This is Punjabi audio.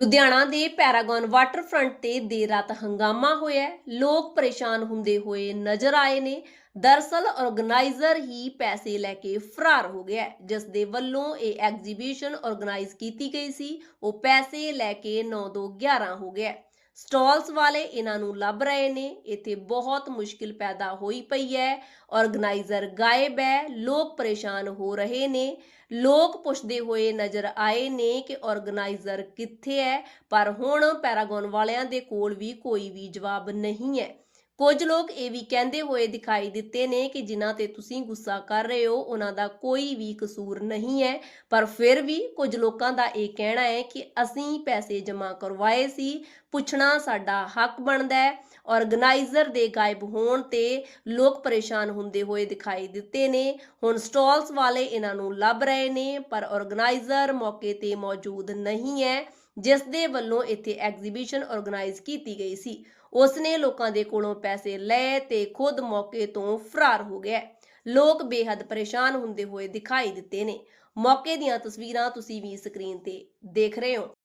ਲੁਧਿਆਣਾ ਦੇ ਪੈਰਾਗਨ ਵਾਟਰਫਰੰਟ ਤੇ ਦੇਰ ਰਾਤ ਹੰਗਾਮਾ ਹੋਇਆ ਲੋਕ ਪਰੇਸ਼ਾਨ ਹੁੰਦੇ ਹੋਏ ਨਜ਼ਰ ਆਏ ਨੇ। ਦਰਸਲ ਆਰਗੇਨਾਈਜ਼ਰ ਹੀ ਪੈਸੇ ਲੈ ਕੇ ਫਰਾਰ ਹੋ ਗਿਆ ਜਿਸ ਦੇ ਵੱਲੋਂ ਇਹ ਐਗਜ਼ੀਬਿਸ਼ਨ ਆਰਗੇਨਾਈਜ਼ ਕੀਤੀ ਗਈ ਸੀ। ਉਹ ਪੈਸੇ ਲੈ ਕੇ 9 ਤੋਂ 11 ਹੋ ਗਿਆ ਸਟਾਲਸ ਵਾਲੇ ਇਹਨਾਂ ਨੂੰ ਲੱਭ ਰਹੇ ਨੇ। ਇੱਥੇ ਬਹੁਤ ਮੁਸ਼ਕਿਲ ਪੈਦਾ ਹੋਈ ਪਈ ਹੈ। ਆਰਗੇਨਾਈਜ਼ਰ ਗਾਇਬ ਹੈ। ਲੋਕ ਪਰੇਸ਼ਾਨ ਹੋ ਰਹੇ ਨੇ। ਲੋਕ ਪੁੱਛਦੇ ਹੋਏ ਨਜ਼ਰ ਆਏ ਨੇ ਕਿ ਆਰਗੇਨਾਈਜ਼ਰ ਕਿੱਥੇ ਹੈ। ਪਰ ਹੁਣ ਪੈਰਾਗਨ ਵਾਲਿਆਂ ਦੇ ਕੋਲ ਵੀ ਕੋਈ ਵੀ ਜਵਾਬ ਨਹੀਂ ਹੈ। ਕੁਝ ਲੋਕ ਇਹ ਵੀ ਕਹਿੰਦੇ ਹੋਏ ਦਿਖਾਈ ਦਿੱਤੇ ਨੇ ਕਿ ਜਿਨ੍ਹਾਂ ਤੇ ਤੁਸੀਂ ਗੁੱਸਾ ਕਰ ਰਹੇ ਹੋ, ਉਹਨਾਂ ਦਾ ਕੋਈ ਵੀ ਕਸੂਰ ਨਹੀਂ ਹੈ। ਪਰ ਫਿਰ ਵੀ ਕੁਝ ਲੋਕਾਂ ਦਾ ਇਹ ਕਹਿਣਾ ਹੈ ਕਿ ਅਸੀਂ ਪੈਸੇ ਜਮ੍ਹਾਂ ਕਰਵਾਏ ਸੀ, ਪੁੱਛਣਾ ਸਾਡਾ ਹੱਕ ਬਣਦਾ ਹੈ। ਆਰਗੇਨਾਈਜ਼ਰ ਦੇ ਗਾਇਬ ਹੋਣ ਤੇ ਲੋਕ ਪਰੇਸ਼ਾਨ ਹੁੰਦੇ ਹੋਏ ਦਿਖਾਈ ਦਿੱਤੇ ਨੇ। ਹੁਣ ਸਟਾਲਸ ਵਾਲੇ ਇਹਨਾਂ ਨੂੰ ਲੱਭ ਰਹੇ ਨੇ, ਪਰ ਆਰਗੇਨਾਈਜ਼ਰ ਮੌਕੇ ਤੇ ਮੌਜੂਦ ਨਹੀਂ ਹੈ। ਜਿਸ ਦੇ ਵੱਲੋਂ ਇੱਥੇ ਐਗਜ਼ੀਬਿਸ਼ਨ ਆਰਗੇਨਾਈਜ਼ ਕੀਤੀ ਗਈ ਸੀ। ਉਸ ਨੇ ਲੋਕਾਂ ਦੇ ਕੋਲੋਂ ਪੈਸੇ ਲਏ ਤੇ ਖੁਦ ਮੌਕੇ ਤੋਂ ਫਰਾਰ ਹੋ ਗਿਆ ਲੋਕ ਬੇਹੱਦ ਪਰੇਸ਼ਾਨ ਹੁੰਦੇ ਹੋਏ ਦਿਖਾਈ ਦਿੱਤੇ ਨੇ। ਮੌਕੇ ਦੀਆਂ ਤਸਵੀਰਾਂ ਤੁਸੀਂ ਵੀ ਸਕਰੀਨ ਤੇ ਦੇਖ ਰਹੇ ਹੋ।